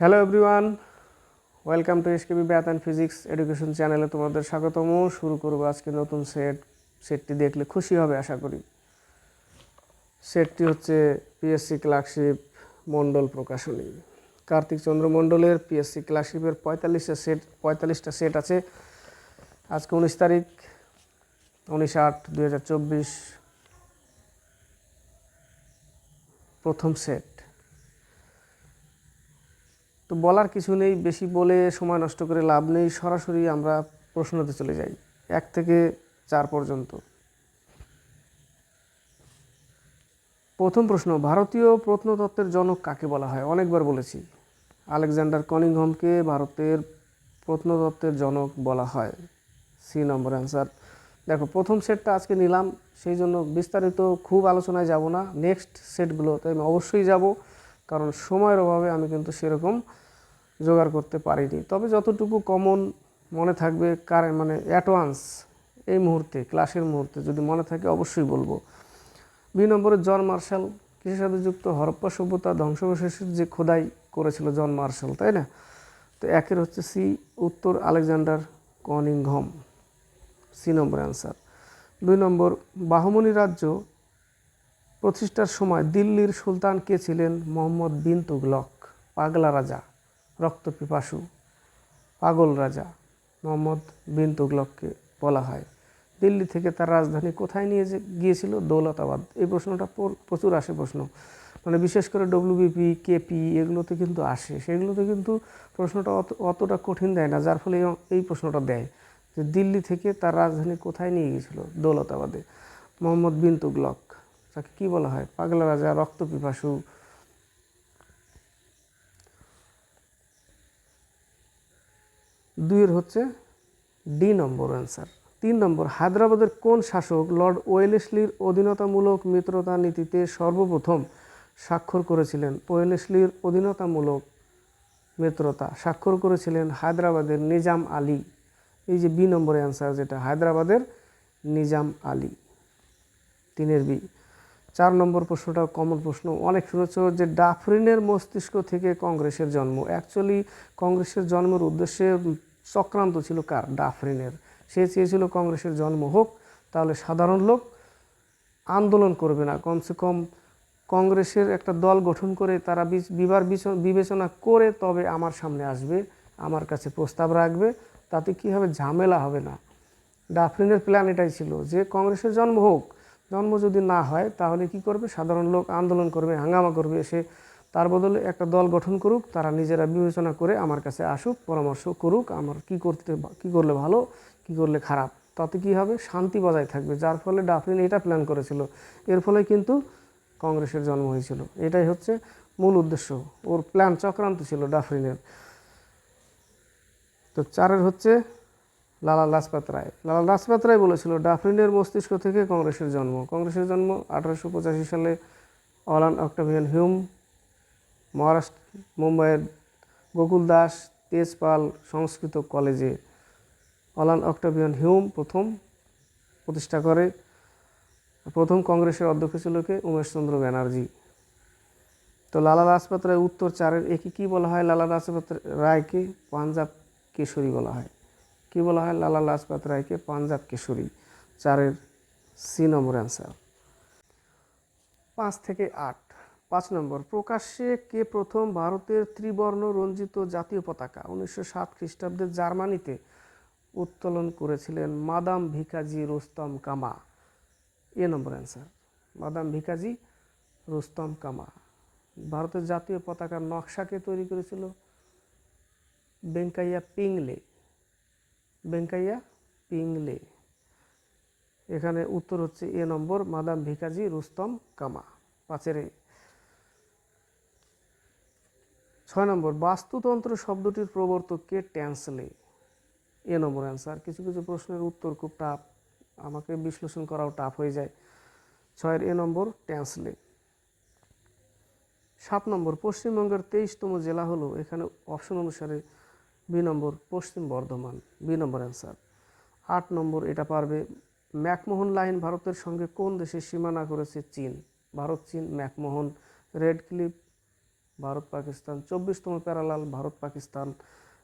Hello everyone welcome to S SKB math and physics education চ্যানেলে তোমাদের স্বাগতম। শুরু করব আজকে নতুন সেট সেটটি দেখলে খুশি হবে আশা করি। সেটটি হচ্ছে পিএসসি ক্লার্কশিপ মণ্ডল প্রকাশনী। কার্তিক চন্দ্র মণ্ডলের পিএসসি ক্লার্কশিপের পঁয়তাল্লিশটা সেট পঁয়তাল্লিশটা সেট আছে। আজকে উনিশ তারিখ, উনিশ আট দুই প্রথম সেট তো বলার কিছু নেই, বেশি বলে সময় নষ্ট করে লাভ নেই, সরাসরি আমরা প্রশ্নতে চলে যাই, এক থেকে চার পর্যন্ত। প্রথম প্রশ্ন, ভারতীয় প্রত্নতত্ত্বের জনক কাকে বলা হয়? অনেকবার বলেছি, আলেকজান্ডার কনিংহমকে ভারতের প্রত্নতত্ত্বের জনক বলা হয়। সি নম্বর অ্যান্সার। দেখো, প্রথম সেটটা আজকে নিলাম, সেই জন্য বিস্তারিত খুব আলোচনায় যাব না, নেক্সট সেটগুলোতে আমি অবশ্যই যাব। কারণ সময়ের অভাবে আমি কিন্তু সেরকম জোগাড় করতে পারিনি। তবে যতটুকু কমন মনে থাকবে, কার মানে অ্যাডভান্স এই মুহূর্তে ক্লাসের মুহূর্তে যদি মনে থাকে অবশ্যই বলব। দুই নম্বরে জন মার্শাল, কৃষির সাথে যুক্ত হরপ্পা সভ্যতা ধ্বংসাবশেষের যে খোদাই করেছিল জন মার্শাল, তাই না? তো একের হচ্ছে সি, উত্তর আলেকজান্ডার কনিংহম। সি নম্বর অ্যান্সার দুই নম্বর বাহমনি রাজ্য প্রতিষ্ঠার সময় দিল্লির সুলতান কে ছিলেন? মোহাম্মদ বিন তুগলক পাগলা রাজা রক্তপিপাসু পাগল রাজা, মোহাম্মদ বিন তুগলককে বলা হয়। দিল্লি থেকে তার রাজধানী কোথায় নিয়ে গিয়েছিল? দৌলতাবাদ। এই প্রশ্নটা প্রচুর আসে প্রশ্ন। মানে বিশেষ করে ডব্লিউবিপি কেপি এগুলোতে কিন্তু আসে। সেগুলোতে কিন্তু প্রশ্নটা অত অতটা কঠিন দেয় না, যার ফলে এই প্রশ্নটা দেয় যে দিল্লি থেকে তার রাজধানী কোথায় নিয়ে গিয়েছিল? দৌলতাবাদে। মোহাম্মদ বিন তুগলক তাকে কী বলা হয়? পাগলা রাজা, রক্তপিপাসু। দুইয়ের হচ্ছে ডি নম্বর অ্যান্সার তিন নম্বর, হায়দ্রাবাদের কোন শাসক লর্ড ওয়েলেসলির অধীনতামূলক মিত্রতা নীতিতে সর্বপ্রথম স্বাক্ষর করেছিলেন? ওয়েলেসলির অধীনতামূলক মিত্রতা স্বাক্ষর করেছিলেন হায়দ্রাবাদের নিজাম আলী। এই যে বি নম্বরের অ্যান্সার যেটা, হায়দ্রাবাদের নিজাম আলী। তিনের বি। চার নম্বর প্রশ্নটা কমন প্রশ্ন। অনেক শুনেছ যে ডাফরিনের মস্তিষ্ক থেকে কংগ্রেসের জন্ম। অ্যাকচুয়ালি কংগ্রেসের জন্মের উদ্দেশ্যে চক্রান্ত ছিল কার? ডাফরিনের। সে চেয়েছিল কংগ্রেসের জন্ম হোক, তাহলে সাধারণ লোক আন্দোলন করবে না। কমসে কম কংগ্রেসের একটা দল গঠন করে, তারা বিবার বিচ- বিবেচনা করে তবে আমার সামনে আসবে, আমার কাছে প্রস্তাব রাখবে, তাতে কী হবে? ঝামেলা হবে না। ডাফরিনের প্ল্যান এটাই ছিল যে কংগ্রেসের জন্ম হোক জন্ম যদি না হয়, তাহলে কি করবে? সাধারণ লোক আন্দোলন করবে, হাঙ্গামা করবে, এসে তার বদলে একটা দল গঠন করুক, তারা নিজেরা বিবেচনা করে আমার কাছে আসুক, পরামর্শ করুক, আমার কি করতে কি করলে ভালো, কি করলে খারাপ, তাতে কি হবে? শান্তি বজায় থাকবে, যার ফলে ডাফরিন এটা প্ল্যান করেছিল। এর ফলে কিন্তু কংগ্রেসের জন্ম হয়েছিল। এটাই হচ্ছে মূল উদ্দেশ্য। ওর প্ল্যান চক্রান্ত ছিল ডাফরিনের। তো চারের হচ্ছে লালা লাজপাত রায়। লালা লাজপাত রায় বলেছিল ডাফরিনের মস্তিষ্ক থেকে কংগ্রেসের জন্ম। কংগ্রেসের জন্ম আঠারোশো পঁচাশি সালে অলান অক্টাভিয়ান হিউম মহারাষ্ট্র, মুম্বাইয়ের গোকুল দাস, তেজপাল সংস্কৃত কলেজে অলান অক্টাভিয়ান হিউম প্রথম প্রতিষ্ঠা করে। প্রথম কংগ্রেসের অধ্যক্ষ ছিল কে? উমেশচন্দ্র ব্যানার্জি। তো লালা লাজপাত রায় উত্তর চারের একে কী বলা হয়? লালা লাজপাত রায়কে পাঞ্জাব কেশরী বলা হয়। কি বলা হয়? লালা লাজপাত রায়কে পাঞ্জাব কেশরী, চারের সি নম্বর অ্যান্সার পাঁচ থেকে আট। পাঁচ নম্বর, প্রকাশ্যে কে প্রথম ভারতের ত্রিবর্ণ রঞ্জিত জাতীয় পতাকা? উনিশশো সাত খ্রিস্টাব্দে জার্মানিতে উত্তোলন করেছিলেন madame Bikaji Rustom Cama. A number answer madam Bikaji Rustom Cama. ভারতের জাতীয় পতাকার নকশাকে তৈরি করেছিল বেঙ্কাইয়া পিংলে। বেঙ্কাইয়া পিংলে। এখানে উত্তর হচ্ছে A number, madam Bhikaji Rustom Cama. পাঁচের ছয় নম্বর, বাস্তুতন্ত্র শব্দটির প্রবর্তক কে ট্যান্সলে। এ নম্বর অ্যান্সার কিছু কিছু প্রশ্নের উত্তর খুব টাফ আমাকে বিশ্লেষণ করাও টাফ হয়ে যায়। ছয়ের এ নম্বর, ট্যান্সলে। সাত নম্বর, পশ্চিমবঙ্গের তেইশতম জেলা হলো, এখানে অপশন অনুসারে বি নম্বর পশ্চিম বর্ধমান, বি নম্বর অ্যান্সার আট নম্বর, এটা পারবে ম্যাকমোহন লাইন, ভারতের সঙ্গে কোন দেশের সীমানা করেছে চীন? ভারত, চীন, McMahon Radcliffe Bharat, Pakistan, চব্বিশতম parallel Bharat, Pakistan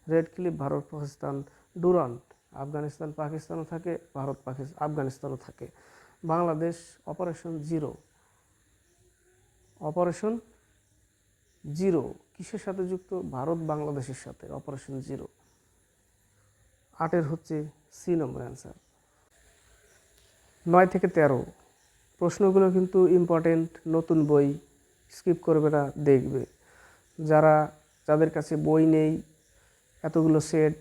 Radcliffe Bharat, Pakistan Durand Afghanistan, পাকিস্তানও থাকে, ভারত পাকিস্তান আফগানিস্তানও থাকে। Bangladesh operation zero operation zero, কিসের সাথে যুক্ত? ভারত বাংলাদেশের সাথে অপারেশন জিরো আটের হচ্ছে সি নম্বর অ্যান্সার নয় থেকে তেরো, প্রশ্নগুলো কিন্তু ইম্পর্টেন্ট নতুন বই স্কিপ করবে না, দেখবে। যারা, যাদের কাছে বই নেই, এতগুলো সেট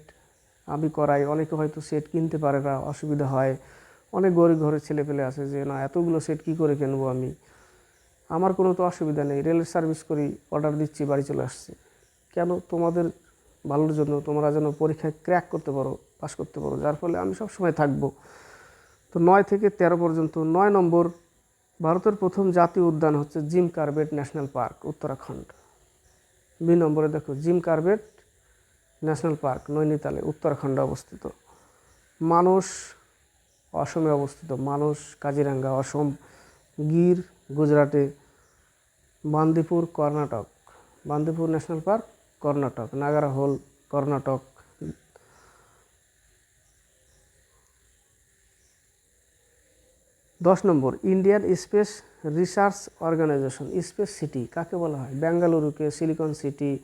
আমি করাই, অনেকে হয়তো সেট কিনতে পারে না, অসুবিধা হয়। অনেক গরিব ঘরের ছেলেপেলে আছে যে, না, এতগুলো সেট কি করে কিনবো আমি? আমার কোনো তো অসুবিধা নেই, রেলের সার্ভিস করি অর্ডার দিচ্ছি, বাড়ি চলে আসছে। কেন? তোমাদের ভালোর জন্য, তোমরা যেন পরীক্ষায় ক্র্যাক করতে পারো পাস করতে পারো, যার ফলে আমি সবসময় থাকব। তো নয় থেকে তেরো পর্যন্ত, নয় নম্বর, ভারতের প্রথম জাতীয় উদ্যান হচ্ছে Jim Corbett National Park, Uttarakhand. B নম্বরে দেখো, জিম কার্বেট ন্যাশনাল পার্ক, নৈনিতালে, উত্তরাখণ্ডে অবস্থিত। মানস, অসমে অবস্থিত। মানস, কাজিরাঙ্গা, অসম। গির গুজরাটে Bandipur, Karnataka. Bandipur National Park, Karnataka. Nagara whole, Karnataka. দশ নম্বর, Indian Space Research Organisation, space city, কাকে বলা হয়? বেঙ্গালুরুকে silicon city,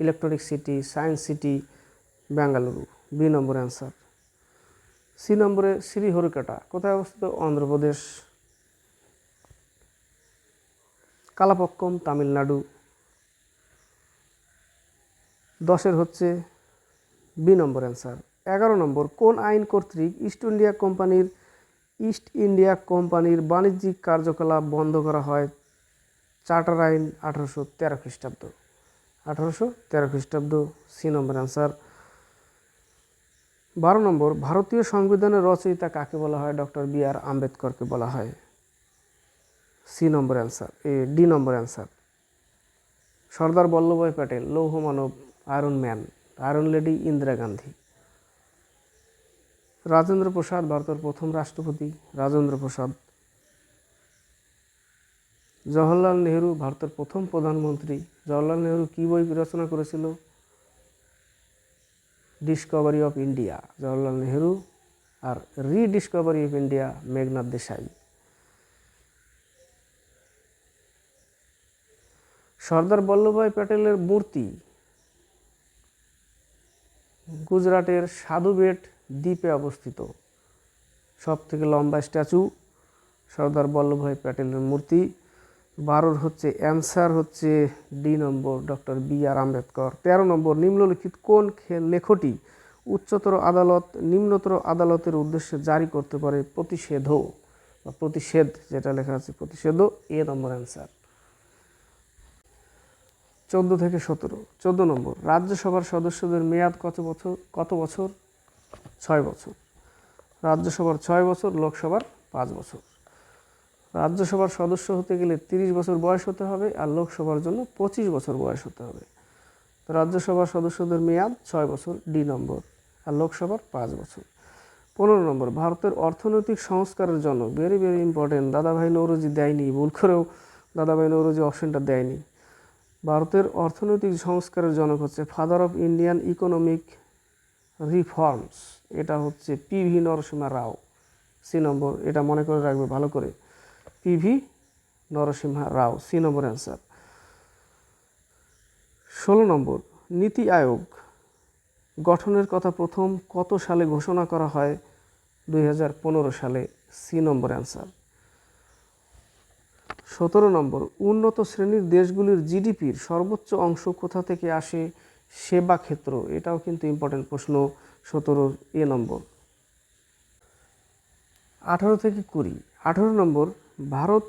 electronic city, science city, Bengaluru. B নম্বর অ্যান্সার। সি নম্বরে শ্রীহরিকাটা, কোথায় অবস্থিত? অন্ধ্রপ্রদেশ। কালাপক্কম, তামিলনাড়ু। দশের হচ্ছে বি নম্বর অ্যান্সার। এগারো নম্বর, কোন আইন কর্তৃক ইস্ট ইন্ডিয়া কোম্পানির, ইস্ট ইন্ডিয়া কোম্পানির বাণিজ্যিক কার্যকলাপ বন্ধ করা হয়? চার্টার আইন আঠারোশো তেরো খ্রিস্টাব্দ। আঠারোশো তেরো খ্রিস্টাব্দ, সি নম্বর অ্যান্সার। বারো নম্বর, ভারতীয় সংবিধানের রচয়িতা কাকে বলা হয়? ডক্টর বি আর আম্বেদকরকে বলা হয়। C number answer A D number answer Sardar Vallabhbhai Patel লৌহ মানব iron man iron lady Indira Gandhi Rajendra Prasad ভারতের প্রথম রাষ্ট্রপতি রাজেন্দ্র প্রসাদ জওহরলাল নেহরু ভারতের প্রথম প্রধানমন্ত্রী জওহরলাল নেহরু কী বই রচনা করেছিল Discovery of India Jawaharlal Nehru R Rediscovery of India Meghnad Desai Sardar Vallabhbhai প্যাটেলের মূর্তি গুজরাটের সাধুবেট দ্বীপে অবস্থিত। সব থেকে লম্বা স্ট্যাচু সর্দার বল্লভভাই প্যাটেলের মূর্তি। বারোর হচ্ছে অ্যান্সার হচ্ছে ডি নম্বর ডক্টর বি আর আম্বেদকর। তেরো নম্বর নিম্নলিখিত কোন লেখটি উচ্চতর আদালত, নিম্নতর আদালতের উদ্দেশ্যে জারি করতে পারে প্রতিষেধ বা প্রতিষেধ যেটা লেখা আছে প্রতিষেধ, এ নম্বর অ্যান্সার। চোদ্দ থেকে সতেরো, চোদ্দ নম্বর, রাজ্যসভার সদস্যদের মেয়াদ কত বছর কত বছর? ছয় বছর। রাজ্যসভার ছয় বছর, লোকসভার পাঁচ বছর। রাজ্যসভার সদস্য হতে গেলে তিরিশ বছর বয়স হতে হবে আর লোকসভার জন্য পঁচিশ বছর বয়স হতে হবে। রাজ্যসভার সদস্যদের মেয়াদ ছয় বছর, ডি নম্বর, আর লোকসভার পাঁচ বছর। পনেরো নম্বর, ভারতের অর্থনৈতিক সংস্কারের জন্য ভেরি ভেরি ইম্পর্টেন্ট দাদাভাই নৌরজি দেয়নি, ভুল করেও দাদাভাই নৌরজি অপশনটা দেয়নি। ভারতের অর্থনৈতিক সংস্কারের জনক হচ্ছে father of Indian economic reforms এটা হচ্ছে P V Narasimha Rao. C নম্বর এটা মনে করে রাখবে ভালো করে। P V Narasimha Rao C নম্বর অ্যান্সার ষোলো নম্বর নীতি আয়োগ। গঠনের কথা প্রথম কত সালে ঘোষণা করা হয়? দুই হাজার পনেরো সালে। সি নম্বর অ্যান্সার সতেরো নম্বর, উন্নত শ্রেণির দেশগুলির জিডিপির সর্বোচ্চ অংশ কোথা থেকে আসে? সেবা ক্ষেত্র। এটাও কিন্তু ইম্পর্টেন্ট প্রশ্ন সতেরোর এ নম্বর। আঠারো থেকে কুড়ি। আঠারো নম্বর, ভারত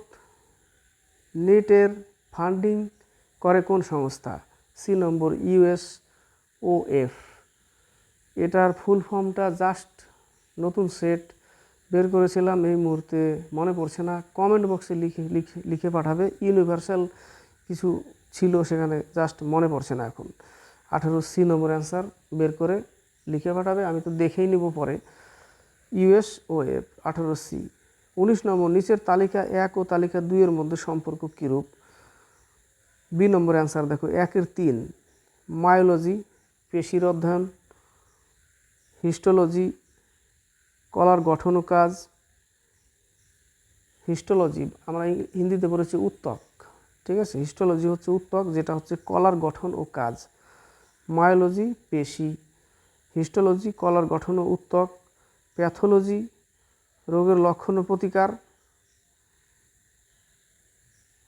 নেটের ফান্ডিং করে কোন সংস্থা? সি নম্বর ইউএস ও এফ এটার ফুল ফর্মটা জাস্ট নতুন সেট বের করেছিলাম এই মুহূর্তে, মনে পড়ছে না কমেন্ট বক্সে লিখে লিখে লিখে পাঠাবে। ইউনিভার্সাল কিছু ছিল সেখানে জাস্ট মনে পড়ছে না এখন। আঠারো সি নম্বর অ্যান্সার বের করে লিখে পাঠাবে, আমি তো দেখেই নিব পরে। ইউএস ও এফ আঠারো সি। উনিশ নম্বর, নিচের তালিকা এক ও তালিকা দুইয়ের মধ্যে সম্পর্ক কীরূপ? বি নম্বর অ্যান্সার দেখো একের তিন। মায়োলজি পেশির অধ্যয়ন। হিস্টোলজি কলার গঠন কাজ হিস্টোলজি আমরা হিন্দিতে পড়েছি উত্তক, ঠিক আছে? হিস্টোলজি হচ্ছে উত্তক, যেটা হচ্ছে কলার গঠন ও কাজ। মায়োলজি পেশি। হিস্টোলজি কলার গঠন ও উত্তক। প্যাথোলজি রোগের লক্ষণ ও প্রতিকার।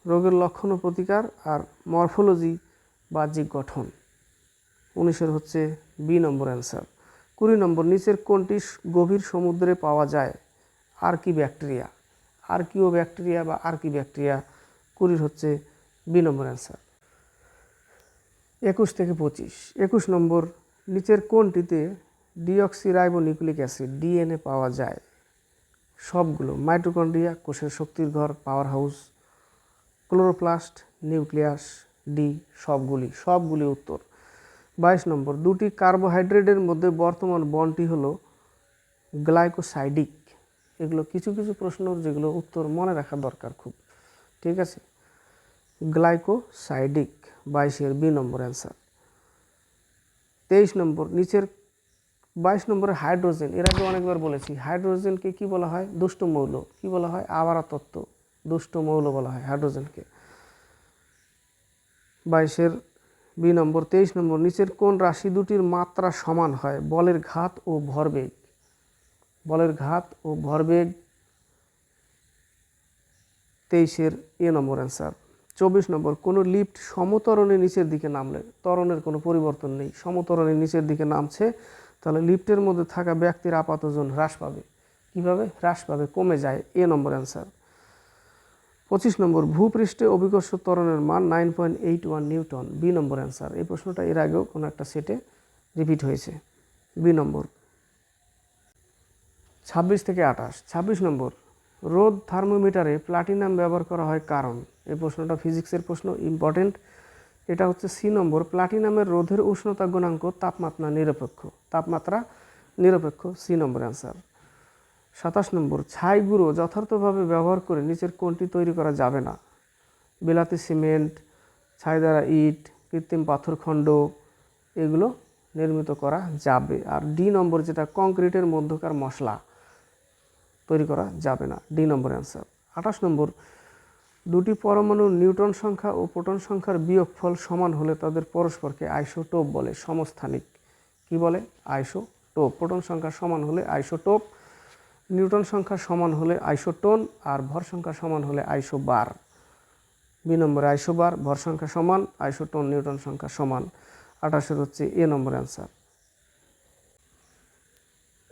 রোগের লক্ষণ ও প্রতিকার আর মরফোলজি বাহ্যিক গঠন। উনিশের হচ্ছে বি নম্বর অ্যান্সার কুড়ি নম্বর, নিচের কোনটি গভীর সমুদ্রে পাওয়া যায়? আর কি ব্যাকটেরিয়া? আর কিও ব্যাকটেরিয়া বা আর কি ব্যাকটেরিয়া? কুড়ির হচ্ছে বি নম্বর অ্যান্সার। একুশ থেকে পঁচিশ। একুশ নম্বর, নিচের কোনটিতে ডিঅক্সিরাইবোনিউক্লিক অ্যাসিড, ডিএনএ পাওয়া যায়? সবগুলো। মাইটোকন্ড্রিয়া, কোষের শক্তির ঘর, power house, chloroplast, nucleus, D, সবগুলি। সবগুলি উত্তর। বাইশ নম্বর, দুটি কার্বোহাইড্রেটের মধ্যে বর্তমান বনটি হলো গ্লাইকোসাইডিক। এগুলো কিছু কিছু প্রশ্ন যেগুলো উত্তর মনে রাখা দরকার খুব, ঠিক আছে? গ্লাইকোসাইডিক, বাইশের বি নম্বর অ্যান্সার। তেইশ নম্বর, নিচের বাইশ নম্বরে হাইড্রোজেন, এর আগে অনেকবার বলেছি, হাইড্রোজেনকে কি বলা হয়? দুষ্ট মৌল। কি বলা হয়? আবারা তত্ত্ব। দুষ্ট মৌল বলা হয় হাইড্রোজেনকে। বাইশের বি নম্বর, তেইশ নম্বর, নিচের কোন রাশি দুটির মাত্রা সমান হয়, বলের ঘাত ও ভরবেগ। বলের ঘাত ও ভরবেগ। তেইশের এ নম্বর অ্যান্সার চব্বিশ নম্বর, কোনো লিফট সমতরণে নিচের দিকে নামলে, ত্বরণের কোনো পরিবর্তন নেই, সমতরণে নিচের দিকে নামছে, তাহলে লিফটের মধ্যে থাকা ব্যক্তির আপাতজন হ্রাস পাবে। কীভাবে? হ্রাস পাবে, কমে যায়, এ নম্বর অ্যান্সার পঁচিশ নম্বর, ভূপৃষ্ঠে অভিকর্ষ ত্বরণের মান nine point eight one newton, B নম্বর অ্যান্সার। এই প্রশ্নটা এর আগেও কোনো একটা সেটে রিপিট হয়েছে। বি নম্বর, ছাব্বিশ থেকে আঠাশ। ছাব্বিশ নম্বর রোদ থার্মোমিটারে প্লাটিনাম ব্যবহার করা হয় কারণ? এই প্রশ্নটা ফিজিক্সের প্রশ্ন, ইম্পর্টেন্ট। এটা হচ্ছে সি নম্বর, প্লাটিনামের রোধের উষ্ণতা গুণাঙ্ক, তাপমাত্রা নিরপেক্ষ। তাপমাত্রা নিরপেক্ষ, সি নম্বর অ্যান্সার। সাতাশ নম্বর, ছাই গুঁড়ো যথার্থভাবে ব্যবহার করে নিচের কোনটি তৈরি করা যাবে না। বিলাতি সিমেন্ট, ছাই দ্বারা ইট, কৃত্রিম পাথরখণ্ড এগুলো নির্মিত করা যাবে। আর ডি নম্বর, যেটা কংক্রিটের মধ্যকার মশলা, তৈরি করা যাবে না। ডি নম্বর অ্যান্সার, আঠাশ নম্বর, দুটি পরমাণুর নিউটন সংখ্যা ও প্রোটন সংখ্যার বিয়োগফল সমান হলে তাদের পরস্পরকে আইসোটোপ বলে। সমস্থানিক, কি বলে? আইসোটোপ। প্রোটন সংখ্যা সমান হলে আইসোটোপ নিউটন সংখ্যা সমান হলে আইসোটোন আর ভর সংখ্যা সমান হলে আইশো বার বি নম্বরে আইশো বার ভর সংখ্যা সমান, আইসোটোন, নিউটন সংখ্যা সমান। আঠাশের হচ্ছে এ নম্বর অ্যান্সার।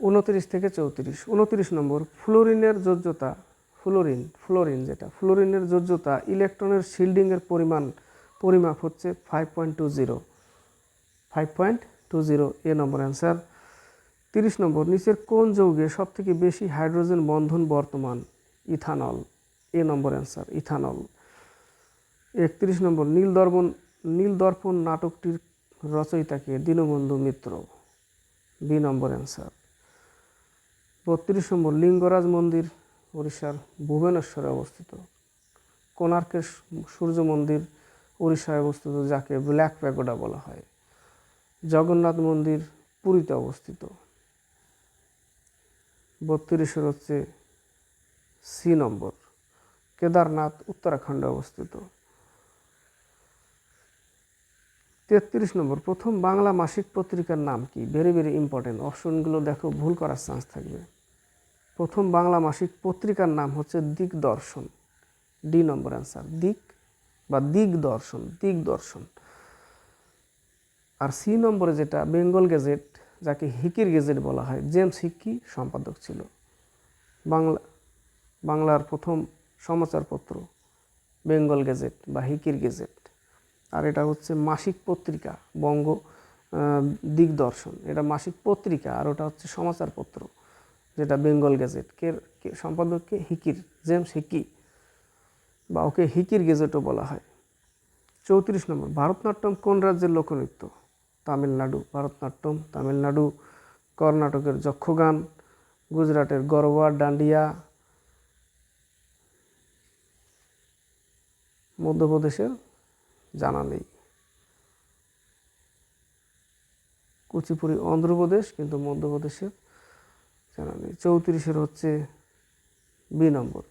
উনত্রিশ থেকে চৌত্রিশ। উনত্রিশ নম্বর, ফ্লোরিনের যোজ্যতা, ফ্লোরিন ফ্লোরিন যেটা, ফ্লোরিনের যোজ্যতা ইলেকট্রনের শিল্ডিংয়ের পরিমাণ, পরিমাপ হচ্ছে five point two zero five point two zero A number answer. তিরিশ নম্বর, নিচের কোন যৌগে সবথেকে বেশি হাইড্রোজেন বন্ধন বর্তমান? Ethanol. A number answer, ethanol. একত্রিশ নম্বর নীল দর্পণ নীল দর্পণ নাটকটির রচয়িতাকে দীনবন্ধু মিত্র। বি নম্বর অ্যান্সার। বত্রিশ নম্বর, লিঙ্গরাজ মন্দির উড়িষ্যার ভুবনেশ্বরে অবস্থিত। কোণার্কের সূর্য মন্দির উড়িষ্যায় অবস্থিত, যাকে ব্ল্যাক প্যাগোডা বলা হয়। জগন্নাথ মন্দির, পুরীতে অবস্থিত। বত্রিশের হচ্ছে সি নম্বর। কেদারনাথ, উত্তরাখণ্ডে অবস্থিত। তেত্রিশ নম্বর, প্রথম বাংলা মাসিক পত্রিকার নাম কি? ভেরি ভেরি ইম্পর্টেন্ট অপশনগুলো দেখো, ভুল করার চান্স থাকবে। প্রথম বাংলা মাসিক পত্রিকার নাম হচ্ছে দিকদর্শন ডি নম্বর অ্যান্সার দিক বা দিগদর্শন দিগদর্শন। আর সি নম্বরে যেটা বেঙ্গল গেজেট যাকে হিকির গেজেট বলা হয়, জেমস হিকি সম্পাদক ছিল। বাংলা, বাংলার প্রথম সমাচারপত্র, বেঙ্গল গেজেট বা হিকির গেজেট। আর এটা হচ্ছে মাসিক পত্রিকা, বঙ্গ দিগদর্শন। এটা মাসিক পত্রিকা আর ওটা হচ্ছে সমাচারপত্র, যেটা বেঙ্গল গেজেট। কে সম্পাদককে হিকির, জেমস হিকি বা ওকে হিকির গেজেটও বলা হয়। চৌত্রিশ নম্বর, ভারতনাট্যম কোন রাজ্যের লোকনৃত্য? তামিলনাড়ু, ভারতনাট্যম, তামিলনাড়ু, কর্ণাটকের যক্ষগান, গুজরাটের গরবা ডান্ডিয়া, মধ্যপ্রদেশের জানা নেই। কুচিপুড়ি, অন্ধ্রপ্রদেশ, কিন্তু মধ্যপ্রদেশের জানা নেই। চৌত্রিশের হচ্ছে বি নম্বর।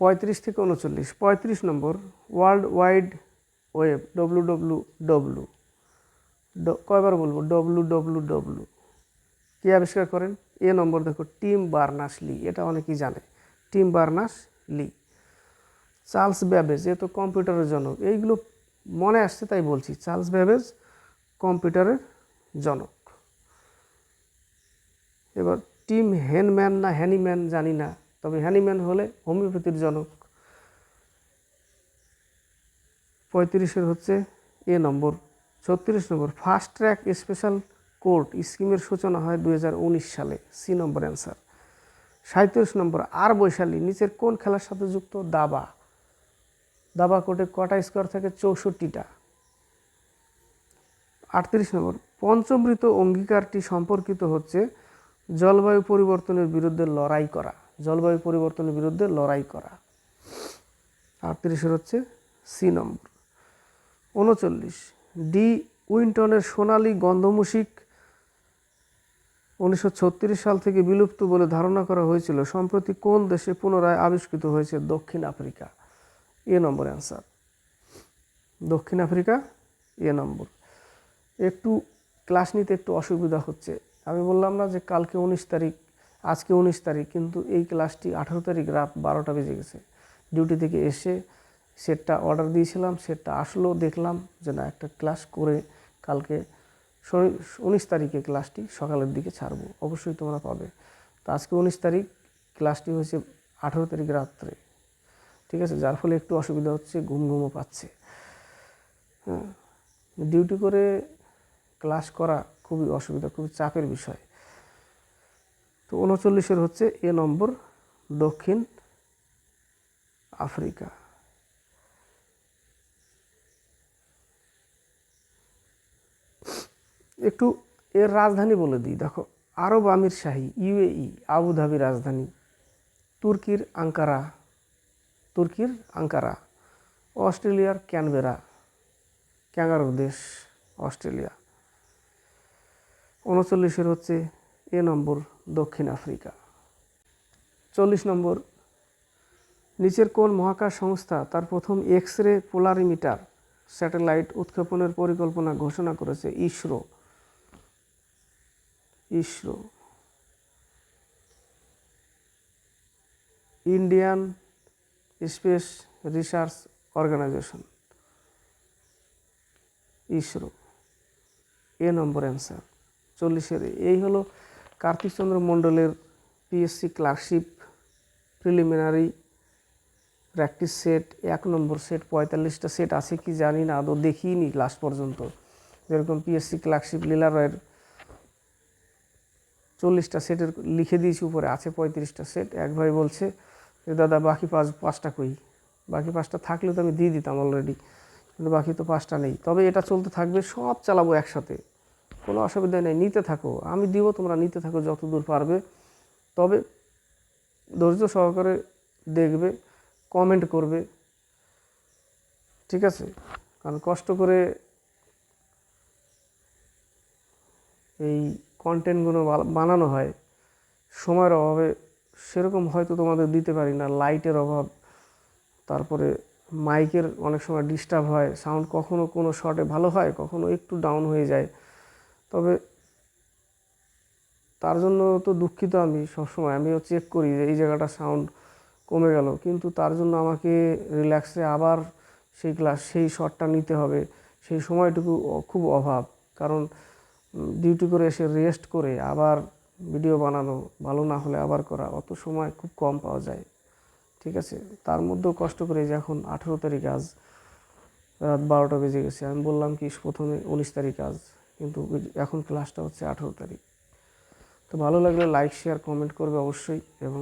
পঁয়ত্রিশ থেকে উনচল্লিশ। পঁয়ত্রিশ নম্বর, World Wide Web W W W কয়বার বলব? ডব্লু ডব্লু ডব্লু কে আবিষ্কার করেন? এ নম্বর দেখো, টিম বার্নাস লি, এটা অনেকেই জানে। Tim Berners Lee. Charles Babbage, এ তো কম্পিউটারের জনক। এইগুলো মনে আসছে, তাই বলছি, চার্লস ব্যাবেজ কম্পিউটারের জনক। এবার, টিম হ্যানম্যান না হ্যানিম্যান জানি না, তবে হ্যানিম্যান হলে হোমিওপ্যাথির জনক। পঁয়ত্রিশের হচ্ছে এ নম্বর। ছত্রিশ নম্বর, ফাস্ট ট্র্যাক স্পেশাল কোর্ট স্কিমের সূচনা হয় দু হাজার উনিশ সালে, সি নম্বর অ্যান্সার। সাঁত্রিশ নম্বর, আর বৈশালী, নিচের কোন খেলার সাথে যুক্ত দাবা? দাবা কোর্টে কটা স্কোয়ার থাকে? চৌষট্টিটা। আটত্রিশ নম্বর, পঞ্চমৃত অঙ্গীকারটি সম্পর্কিত হচ্ছে জলবায়ু পরিবর্তনের বিরুদ্ধে লড়াই করা। জলবায়ু পরিবর্তনের বিরুদ্ধে লড়াই করা। আটত্রিশের হচ্ছে সি নম্বর। উনচল্লিশ ডি উইন্টনের সোনালি গন্ধমূষিক উনিশশো সাল থেকে বিলুপ্ত বলে ধারণা করা হয়েছিল। সম্প্রতি কোন দেশে পুনরায় আবিষ্কৃত হয়েছে দক্ষিণ আফ্রিকা? এ নম্বর অ্যান্সার। দক্ষিণ আফ্রিকা? এ নম্বর। একটু ক্লাস নিতে একটু অসুবিধা হচ্ছে। আমি বললাম না যে কালকে উনিশ তারিখ, আজকে উনিশ তারিখ, কিন্তু এই ক্লাসটি আঠারো তারিখ রাত বারোটা বেজে গেছে। ডিউটি থেকে এসে সেটটা অর্ডার দিয়েছিলাম, সেটটা আসলো, দেখলাম যে না, একটা ক্লাস করে কালকে উনিশ তারিখে ক্লাসটি সকালের দিকে ছাড়বো, অবশ্যই তোমরা পাবে। তো আজকে উনিশ তারিখ ক্লাসটি হয়েছে আঠেরো তারিখ রাত্রে, ঠিক আছে? যার ফলে একটু অসুবিধা হচ্ছে, ঘুম ঘুমও পাচ্ছে। হ্যাঁ ডিউটি করে ক্লাস করা খুবই অসুবিধা, খুবই চাপের বিষয়। তো উনচল্লিশের হচ্ছে এ নম্বর দক্ষিণ আফ্রিকা। একটু এর রাজধানী বলে দিই। দেখো, আরব আমির শাহী, ইউএই আবুধাবি রাজধানী, তুর্কির আঙ্কারা তুর্কির আঙ্কারা, অস্ট্রেলিয়ার ক্যানবেরা, ক্যাঙ্গারুর দেশ, অস্ট্রেলিয়া। উনচল্লিশের হচ্ছে এ নম্বর দক্ষিণ আফ্রিকা। চল্লিশ নম্বর, নিচের কোন মহাকাশ সংস্থা তার প্রথম এক্স রে পোলারিমিটার, স্যাটেলাইট উৎক্ষেপণের পরিকল্পনা ঘোষণা করেছে ISRO. ISRO. Indian Space Research Organisation, ISRO. A number answer, চল্লিশের এই হলো কার্তিক চন্দ্র মণ্ডলের PSC clerkship preliminary practice set. এক নম্বর সেট, পঁয়তাল্লিশটা সেট আছে কি জানি না, আদৌ দেখিনি লাস্ট পর্যন্ত। যেরকম পিএসসি ক্লার্কশিপ লীলা রয়ের চল্লিশটা সেটের লিখে দিয়েছি, উপরে আছে পঁয়ত্রিশটা সেট এক ভাই বলছে যে, দাদা, বাকি পাঁচ, পাঁচটা কই? বাকি পাঁচটা থাকলে তো আমি দিয়ে দিতাম অলরেডি কিন্তু বাকি তো পাঁচটা নেই। তবে এটা চলতে থাকবে, সব চালাবো একসাথে, কোনো অসুবিধা নেই, নিতে থাকো। আমি দিব, তোমরা নিতে থাকো যত দূর পারবে। তবে ধৈর্য সহকারে দেখবে কমেন্ট করবে, ঠিক আছে? কারণ কষ্ট করে এই কন্টেন্টগুলো বানানো হয়, সময়ের অভাবে সেরকম হয়তো তোমাদের দিতে পারি না লাইটের অভাব, তারপরে মাইকের অনেক সময় ডিস্টার্ব হয় সাউন্ড কখনো কোনো শটে ভালো হয়, কখনো একটু ডাউন হয়ে যায়, তবে তার জন্য তো দুঃখিত আমি সবসময়, আমিও চেক করি যে এই জায়গাটা সাউন্ড কমে গেল, কিন্তু তার জন্য আমাকে রিল্যাক্সে আবার সেই ক্লাস সেই শটটা নিতে হবে, সেই সময়টুকু খুব অভাব, কারণ ডিউটি করে এসে রেস্ট করে আবার ভিডিও বানানো, ভালো না হলে আবার করা, অত সময় খুব কম পাওয়া যায়। ঠিক আছে? তার মধ্যেও কষ্ট করে যে এখন আঠেরো তারিখ আজ রাত বারোটা বেজে গেছে। আমি বললাম কি, প্রথমে উনিশ তারিখ আজ, কিন্তু এখন ক্লাসটা হচ্ছে আঠেরো তারিখ। তো ভালো লাগলে লাইক শেয়ার কমেন্ট করবে অবশ্যই এবং